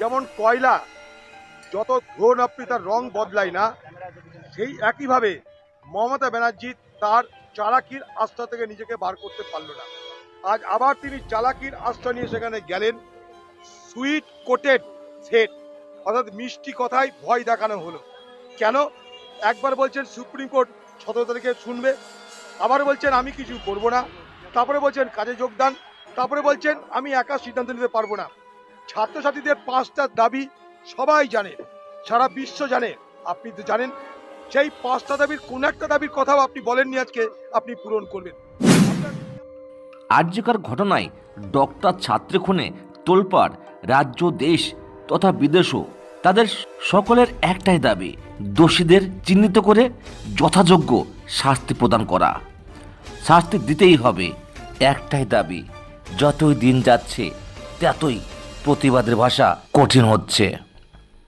যেমন কয়লা, যত ধরুন আপনি তার রং বদলায় না, সেই একইভাবে মমতা ব্যানার্জি তার চালাকির আস্থা থেকে নিজেকে বার করতে পারল না। আজ আবার তিনি চালাকির আস্থা নিয়ে সেখানে গেলেন। সুইট কোটেড সেট, অর্থাৎ মিষ্টি কথায় ভয় দেখানো হলো। কেন? একবার বলছেন সুপ্রিম কোর্ট সতেরো তারিখে শুনবে, আবার বলছেন আমি কিছু করব না, তারপরে বলছেন কাজে যোগদান, তারপরে বলছেন আমি একা সিদ্ধান্ত নিতে পারব না। ছাত্রছাত্রীদের পাঁচটা দাবি সবাই জানে, সারা বিশ্ব জানে। আপনি তো জানেন, সেই পাঁচটা দাবির কোন একটা দাবির কথাও আপনি বলেননি আজকে, আপনি পূরণ করবেন। আর্যিকার ঘটনায় ডক্টর ছাত্রী খুনে তোলপাড়, রাজ্য, দেশ তথা বিদেশও তাদের সকলের একটাই দাবি, দোষীদের চিহ্নিত করে যথাযোগ্য শাস্তি প্রদান করা। শাস্তি দিতেই হবে, একটাই দাবি, যতই দিন যাচ্ছে, ততই প্রতিবাদের ভাষা কঠিন হচ্ছে।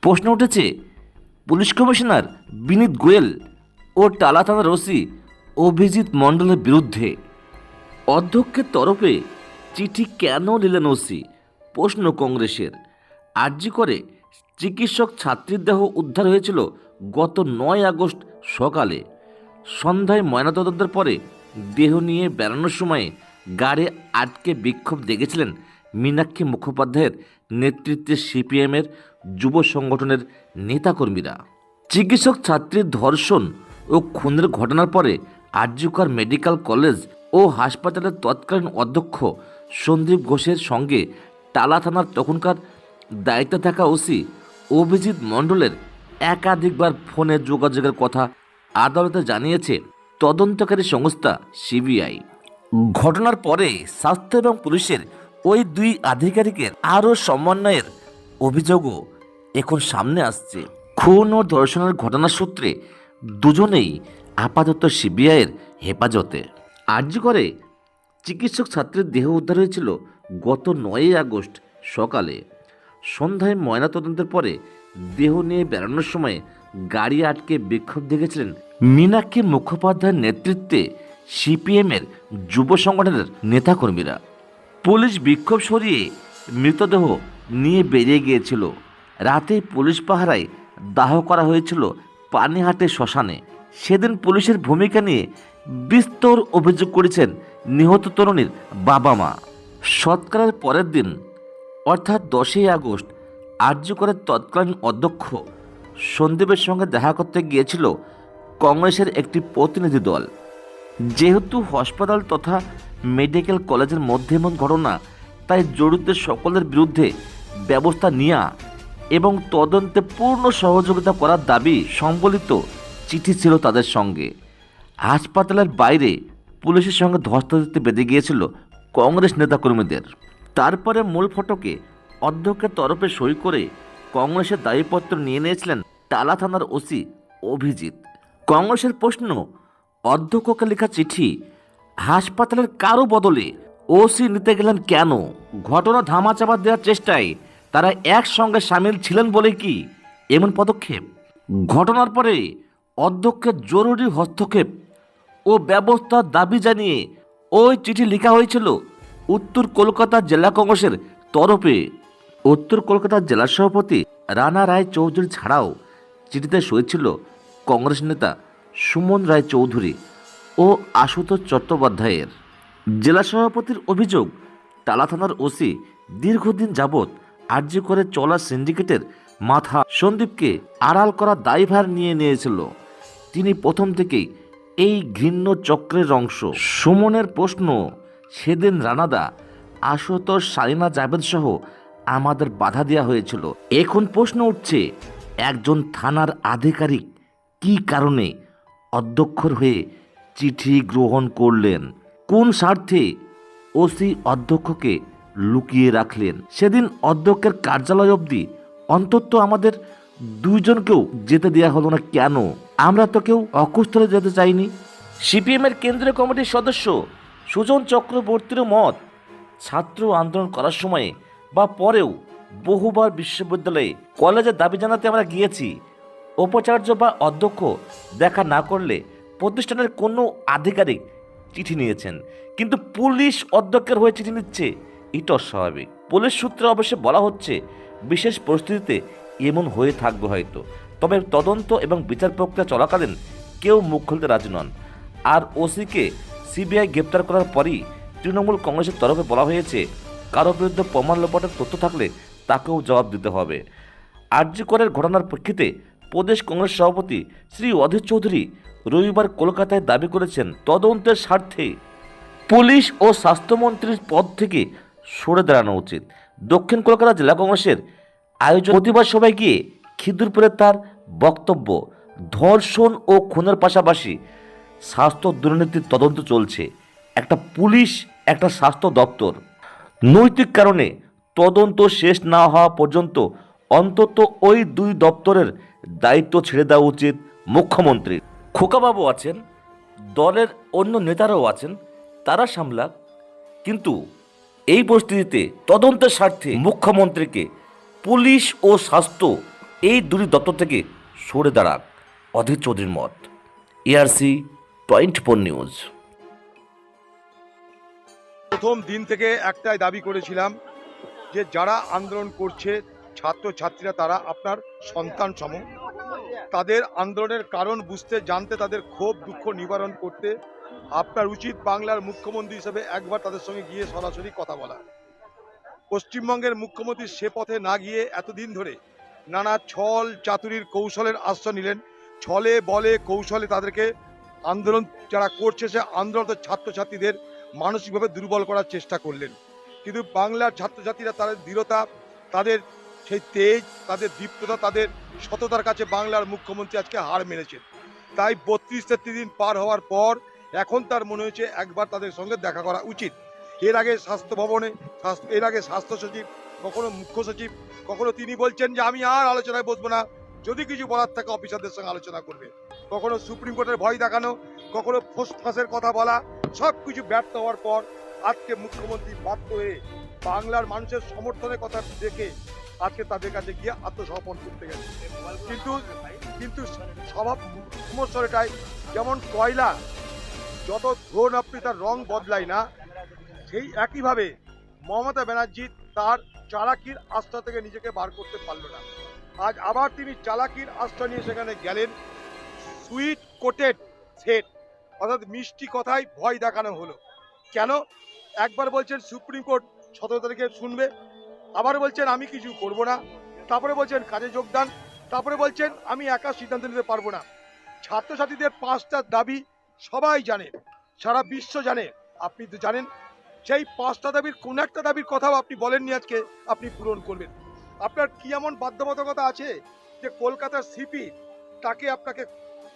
প্রশ্ন উঠেছে, পুলিশ কমিশনার বিনীত গোয়েল ও টালা থানার ওসি অভিজিৎ মণ্ডলের বিরুদ্ধে অধ্যক্ষের তরফে চিঠি কেন নিলেন ওসি? প্রশ্ন কংগ্রেসের। আর্জি করে চিকিৎসক ছাত্রীর দেহ উদ্ধার হয়েছিল গত নয় আগস্ট সকালে। সন্ধ্যায় ময়নাতদন্তের পরে দেহ নিয়ে বেড়ানোর সময়ে গাড়ি আটকে বিক্ষোভ দেখেছিলেন মীনাক্ষী মুখোপাধ্যায়ের নেতৃত্বে সিপিএমের যুব সংগঠনের নেতাকর্মীরা। চিকিৎসক ছাত্রীর ধর্ষণ ও খুনের ঘটনার পরে আর্যকর মেডিকেল কলেজ ও হাসপাতালের তৎকালীন অধ্যক্ষ সন্দীপ ঘোষের সঙ্গে টালা থানার তখনকার দায়িত্বে থাকা ওসি অভিজিৎ মণ্ডলের একাধিকবার ফোনে যোগাযোগের কথা আদালতে জানিয়েছে তদন্তকারী সংস্থা সিবিআই। ঘটনার পরে স্বাস্থ্য এবং পুলিশের ওই দুই আধিকারিকের আরও সমন্বয়ের অভিযোগও এখন সামনে আসছে। খুন ও ধর্ষণের ঘটনার সূত্রে দুজনেই আপাতত সিবিআইয়ের হেফাজতে। আর্য করে চিকিৎসক ছাত্রের দেহ উদ্ধার হয়েছিল গত নয়ই আগস্ট সকালে। সন্ধ্যায় ময়নাতদন্তের পরে দেহ নিয়ে বেড়ানোর সময় গাড়ি আটকে বিক্ষোভ দেখেছিলেন মীনাক্ষী মুখোপাধ্যায়ের নেতৃত্বে সিপিএমের যুব সংগঠনের নেতাকর্মীরা। পুলিশ বিক্ষোভ সরিয়ে মৃতদেহ নিয়ে বেরিয়ে গিয়েছিল। রাতে পুলিশ পাহারায় দাহ করা হয়েছিল পানিহাটে শ্মশানে। সেদিন পুলিশের ভূমিকা নিয়ে বিস্তর অভিযোগ করেছেন নিহত তরুণীর বাবা মা। সৎকারের পরের দিন, অর্থাৎ দশই আগস্ট আর্যকরের তৎকালীন অধ্যক্ষ সন্দীপের সঙ্গে দেখা করতে গিয়েছিল কংগ্রেসের একটি প্রতিনিধি দল। যেহেতু হাসপাতাল তথা মেডিকেল কলেজের মধ্যে এমন ঘটনা, তাই জড়িতদের সকলের বিরুদ্ধে ব্যবস্থা নেওয়া এবং তদন্তে পূর্ণ সহযোগিতা করার দাবি সম্বলিত চিঠি ছিল তাদের সঙ্গে। হাসপাতালের বাইরে পুলিশের সঙ্গে ধস্তাধস্তি বেঁধে গিয়েছিল কংগ্রেস নেতাকর্মীদের। তারপরে মূল ফটকে অধ্যক্ষের তরফে সই করে কংগ্রেসের দায়ীপত্র নিয়ে নিয়েছিলেন টালা থানার ওসি অভিজিৎ। কংগ্রেসের প্রশ্ন, অধ্যক্ষকে লেখা চিঠি হাসপাতালের কারও বদলে ওসি নিতে গেলেন কেন? ঘটনা ধামাচাপা দেওয়ার চেষ্টায় তারা একসঙ্গে সামিল ছিলেন বলে কি এমন পদক্ষেপ? ঘটনার পরে অধ্যক্ষের জরুরি হস্তক্ষেপ ও ব্যবস্থার দাবি জানিয়ে ওই চিঠি লেখা হয়েছিল উত্তর কলকাতা জেলা কংগ্রেসের তরফে। উত্তর কলকাতার জেলা সভাপতি রানা রায় চৌধুরী ছাড়াও চিঠিতে সই ছিল কংগ্রেস নেতা সুমন রায় চৌধুরী। ও আশুতোষ চট্টোপাধ্যায়ের। জেলা সভাপতির অভিযোগ, টালা থানার ওসি দীর্ঘদিন যাবৎ আর্য করে চলা সিন্ডিকেটের মাথা সন্দীপকে আড়াল করার দায়ভার নিয়ে নিয়েছিল। তিনি প্রথম থেকেই এই ঘৃণ্য চক্রের অংশ। সুমনের প্রশ্ন, সেদিন রানাদা, আশুতোষ, সারিনা জাভেদ সহ আমাদের বাধা দেওয়া হয়েছিল। এখন প্রশ্ন উঠছে, একজন থানার আধিকারিক কী কারণে অধ্যক্ষর হয়ে চিঠি গ্রহণ করলেন। কোন স্বার্থে? ওসি অধ্যক্ষকে লুকিয়ে রাখলেন। সেদিন অধ্যক্ষের কার্যালয় অবধি অন্তত আমাদের দুইজনকেও যেতে দেওয়া হলো না কেন? আমরা তো কেউ অকুস্থলে যেতে চাইনি। সিপিএমের কেন্দ্রীয় কমিটির সদস্য সুজন চক্রবর্তীর মত, ছাত্র আন্দোলন করার সময়ে বা পরেও বহুবার বিশ্ববিদ্যালয়ে কলেজে দাবি জানাতে আমরা গিয়েছি। উপাচার্য বা অধ্যক্ষ দেখা না করলে প্রতিষ্ঠানের কোনো আধিকারিক চিঠি নিয়েছেন, কিন্তু পুলিশ অধ্যক্ষের হয়ে চিঠি নিচ্ছে এটা অস্বাভাবিক পুলিশ সূত্রে অবশ্যই বলা হচ্ছে, বিশেষ পরিস্থিতিতে এমন হয়ে থাকবে হয়তো। তবে তদন্ত এবং বিচার প্রক্রিয়া চলাকালীন কেউ মুখ খুলতে রাজি নন। আর ওসিকে সিবিআই গ্রেপ্তার করার পরই তৃণমূল কংগ্রেসের তরফে বলা হয়েছে, কারও বিরুদ্ধে প্রমাণ লোপাটের তথ্য থাকলে তাকেও জবাব দিতে হবে। আর্যিকরের ঘটনার প্রেক্ষিতে প্রদেশ কংগ্রেস সভাপতি শ্রী অধীর চৌধুরী রবিবার কলকাতায় দাবি করেছেন তদন্তের স্বার্থে পুলিশ ও স্বাস্থ্যমন্ত্রীর পদ থেকে সরে দাঁড়ানো উচিত। দক্ষিণ কলকাতা জেলা কংগ্রেসের আয়োজন প্রতিবাদ সভায় গিয়ে খিদুরপুরে তার বক্তব্য, ধর্ষণ ও খুনের পাশাপাশি স্বাস্থ্য দুর্নীতির তদন্ত চলছে। একটা পুলিশ, একটা স্বাস্থ্য দপ্তর। নৈতিক কারণে তদন্ত শেষ না হওয়া পর্যন্ত অন্তত ওই দুই দপ্তরের দায়িত্ব ছেড়ে দেওয়া উচিত মুখ্যমন্ত্রীর খোকাবাবু আছেন, দলের অন্য নেতারাও আছেন, তারা সামলাক। কিন্তু এই পরিস্থিতিতে তদন্তের স্বার্থে মুখ্যমন্ত্রীকে পুলিশ ও স্বাস্থ্য এই দুটি দপ্তর থেকে সরে দাঁড়াক। অধীর চৌধুরীর মত। ARC twenty four news. প্রথম দিন থেকে একটাই দাবি করেছিলাম যে যারা আন্দোলন করছে ছাত্র ছাত্রীরা তারা আপনার সন্তান সম। তাদের আন্দোলনের কারণ বুঝতে, জানতে, তাদের ক্ষোভ, দুঃখ নিবারণ করতে আপনার উচিত বাংলার মুখ্যমন্ত্রী হিসেবে একবার তাদের সঙ্গে গিয়ে সরাসরি কথা বলা। পশ্চিমবঙ্গের মুখ্যমন্ত্রী সে পথে না গিয়ে এতদিন ধরে নানা ছল চাতুরির কৌশলের আশ্রয় নিলেন। ছলে বলে কৌশলে তাদেরকে আন্দোলন যারা করছে, সে আন্দোলনত ছাত্রছাত্রীদের মানসিকভাবে দুর্বল করার চেষ্টা করলেন। কিন্তু বাংলার ছাত্রছাত্রীরা তাদের দৃঢ়তা, তাদের সেই তেজ, তাদের দীপ্ততা, তাদের সততার কাছে বাংলার মুখ্যমন্ত্রী আজকে হার মেরেছেন তাই বত্রিশ তেত্রিশ দিন পার হওয়ার পর এখন তার মনে হয়েছে একবার তাদের সঙ্গে দেখা করা উচিত। এর আগে স্বাস্থ্য ভবনে এর আগে স্বাস্থ্য সচিব, কখনো মুখ্য সচিব, কখনো তিনি বলছেন যে আমি আর আলোচনায় বসবো না। যদি কিছু বলার থাকে অফিসারদের সঙ্গে আলোচনা করবে। কখনো সুপ্রিম কোর্টের ভয় দেখানো, কখনো ফোস ফাঁসের কথা বলা, সব কিছু ব্যর্থ হওয়ার পর আজকে মুখ্যমন্ত্রী বাধ্য হয়ে বাংলার মানুষের সমর্থনের কথা দেখে আজকে তাদের কাছে গিয়ে আত্মসমর্পণ করতে গেছে। কিন্তু কিন্তু স্বভাব সমস্যা এটাই যেমন কয়লা, যত ধরুন আপনি তার রং বদলায় না, সেই একইভাবে মমতা ব্যানার্জি তার চালাকির আস্থা থেকে নিজেকে বার করতে পারল না। আজ আবার তিনি চালাকির আস্থা নিয়ে সেখানে গেলেন। সুইট কোটেড সেট, অর্থাৎ মিষ্টি কথায় ভয় দেখানো হলো। কেন? একবার বলছেন সুপ্রিম কোর্ট সতেরো তারিখে শুনবে। আবার বলছেন, আমি কিছু করব না। তারপরে বলছেন, কাজে যোগদান। তারপরে বলছেন, আমি একা সিদ্ধান্ত নিতে পারব না। ছাত্রছাত্রীদের পাঁচটা দাবি সবাই জানে, সারা বিশ্ব জানে। আপনি তো জানেন, সেই পাঁচটা দাবির কোন একটা দাবির কথাও আপনি বলেননি আজকে, আপনি পূরণ করবেন। আপনার কি এমন বাধ্যবাধকতা আছে যে কলকাতার সিপি তাকে আপনাকে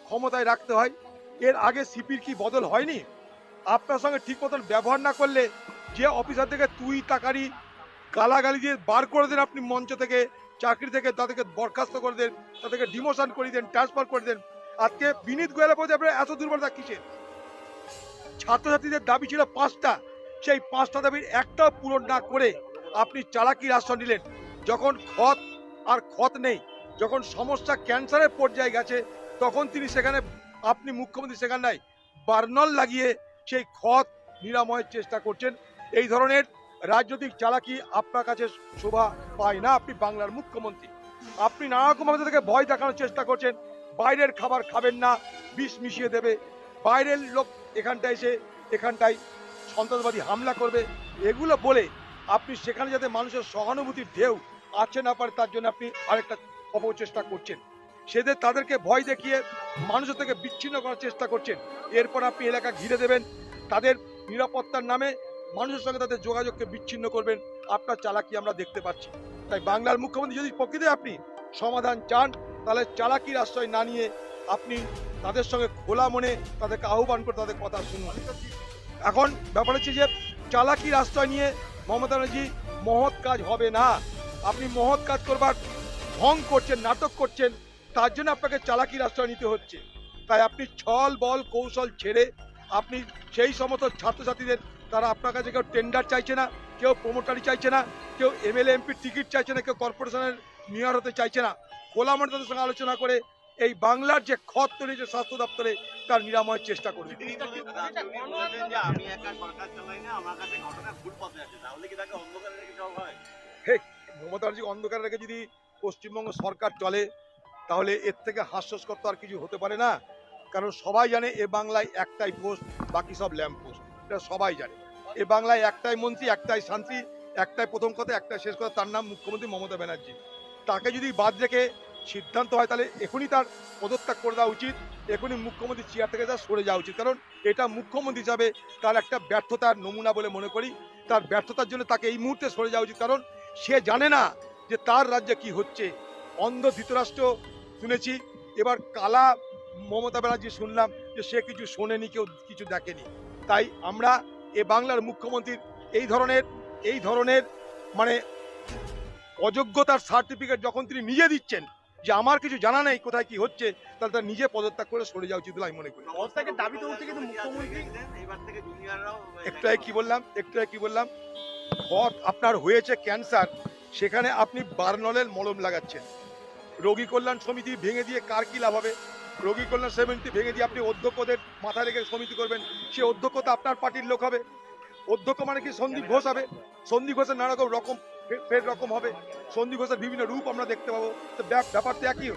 ক্ষমতায় রাখতে হয়? এর আগে সিপির কি বদল হয়নি? আপনার সঙ্গে ঠিক মতন ব্যবহার না করলে যে অফিসার থেকে তুই তাকারি গালাগালি দিয়ে বার করে দেন আপনি মঞ্চ থেকে, চাকরি থেকে, তাদেরকে বরখাস্ত করে দেন, তাদেরকে ডিমোশন করে দেন ট্রান্সফার করে দেন। আজকে বিনীত গোয়েলের প্রতি আপনার এত দুর্বলতা কিসের? ছাত্রছাত্রীদের দাবি ছিল পাঁচটা। সেই পাঁচটা দাবির একটাও পূরণ না করে আপনি চালাকির আশ্রয় নিলেন। যখন খত আর খত নেই, যখন সমস্যা ক্যান্সারের পর্যায়ে গেছে, তখন তিনি সেখানে, আপনি মুখ্যমন্ত্রী সেখানে নাই, বার্নল লাগিয়ে সেই খত নিরাময়ের চেষ্টা করছেন। এই ধরনের রাজনৈতিক চালাকি আপনার কাছে শোভা পায় না। আপনি বাংলার মুখ্যমন্ত্রী। আপনি নানা রকমভাবে তাদেরকে ভয় দেখানোর চেষ্টা করছেন। বাইরের খাবার খাবেন না, বিষ মিশিয়ে দেবে। বাইরের লোক এখানটায় এসে এখানটায় সন্ত্রাসবাদী হামলা করবে। এগুলো বলে আপনি সেখানে যাতে মানুষের সহানুভূতির ঢেউ আছে না পারে, তার জন্য আপনি আরেকটা অপচেষ্টা করছেন। সেদের তাদেরকে ভয় দেখিয়ে মানুষের থেকে বিচ্ছিন্ন করার চেষ্টা করছেন। এরপর আপনি এলাকা ঘিরে দেবেন। তাদের নিরাপত্তার নামে মানুষের সঙ্গে তাদের যোগাযোগকে বিচ্ছিন্ন করবেন। আপনার চালাকি আমরা দেখতে পাচ্ছি। তাই বাংলার মুখ্যমন্ত্রী যদি প্রকৃতি আপনি সমাধান চান, তাহলে চালাকির আশ্রয় না নিয়ে আপনি তাদের সঙ্গে খোলা মনে তাদেরকে আহ্বান করে তাদের কথা শুনুন। এখন ব্যাপার হচ্ছে যে, চালাকির আশ্রয় নিয়ে মমতা ব্যানার্জি মহৎ কাজ হবে না। আপনি মহৎ কাজ করবার, ঢং করছেন, নাটক করছেন, তার জন্য আপনাকে চালাকির আশ্রয় নিতে হচ্ছে। তাই আপনি ছল বল কৌশল ছেড়ে আপনি সেই সমস্ত ছাত্রছাত্রীদের তারা আপনার কাছে কেউ টেন্ডার চাইছে না কেউ প্রমোটারি চাইছে না কেউ এমএলএ এমপির টিকিট চাইছে না কেউ কর্পোরেশনের মেয়র হতে চাইছে না। খোলা মনে তাদের সঙ্গে আলোচনা করে এই বাংলার যে খত তৈরি যে স্বাস্থ্য দপ্তরে তার নিরাময়ের চেষ্টা করবে। মমতা ব্যানার্জি অন্ধকারে রেখে যদি পশ্চিমবঙ্গ সরকার চলে তাহলে এর থেকে হাস্যস্কর তো আর কিছু হতে পারে না। কারণ সবাই জানে এ বাংলায় একটাই পোস্ট বাকি সব ল্যাম্প পোস্ট এটা সবাই জানে। এ বাংলায় একটাই মন্ত্রী, একটাই শান্তি, একটাই প্রথম কথা, একটাই শেষ কথা, তার নাম মুখ্যমন্ত্রী মমতা ব্যানার্জি। তাকে যদি বাদ রেখে সিদ্ধান্ত হয়, তাহলে এখনই তার পদত্যাগ করে দেওয়া উচিত, এখনই মুখ্যমন্ত্রী চেয়ার থেকে তার সরে যাওয়া উচিত। কারণ এটা মুখ্যমন্ত্রী হিসাবে তার একটা ব্যর্থতার নমুনা বলে মনে করি। তার ব্যর্থতার জন্য তাকে এই মুহূর্তে সরে যাওয়া উচিত। কারণ সে জানে না যে তার রাজ্যে কি হচ্ছে। অন্ধ ধৃতরাষ্ট্র শুনেছি, এবার কালা মমতা ব্যানার্জি শুনলাম যে সে কিছু শোনেনি, কেউ কিছু দেখেনি। তাই আমরা এ বাংলার মুখ্যমন্ত্রীর এই ধরনের এই ধরনের মানে অযোগ্যতার সার্টিফিকেট যখন তিনি নিজে দিচ্ছেন যে আমার কিছু জানা নেই কোথায় কি হচ্ছে তাহলে তার নিজে পদত্যাগ করে সরে যাওয়া উচিত বলে আমি মনে করি। পদত্যাগের দাবি তো উঠছে কিন্তু মুখ্যমন্ত্রী এবার একটু আগে কি বললাম একটু আগে কি বললাম? পথ আপনার হয়েছে ক্যান্সার সেখানে আপনি বার্নলের মলম লাগাচ্ছেন। রোগী কল্যাণ সমিতি ভেঙে দিয়ে কার কি লাভ হবে? রোগী কল্যাণ সমিতি ভেঙে দিয়ে আপনি অধ্যক্ষদের মাথায় রেখে সমিতি করবেন। সে অধ্যক্ষ তো আপনার পার্টির লোক হবে। অধ্যক্ষ মানে কি? সন্দীপ ঘোষ হবে। সন্দীপ ঘোষের নানা রকম রকম ফের রকম হবে। সন্দীপ ঘোষের বিভিন্ন রূপ আমরা দেখতে পাবো। তো ব্যাপ- ব্যাপার তো একই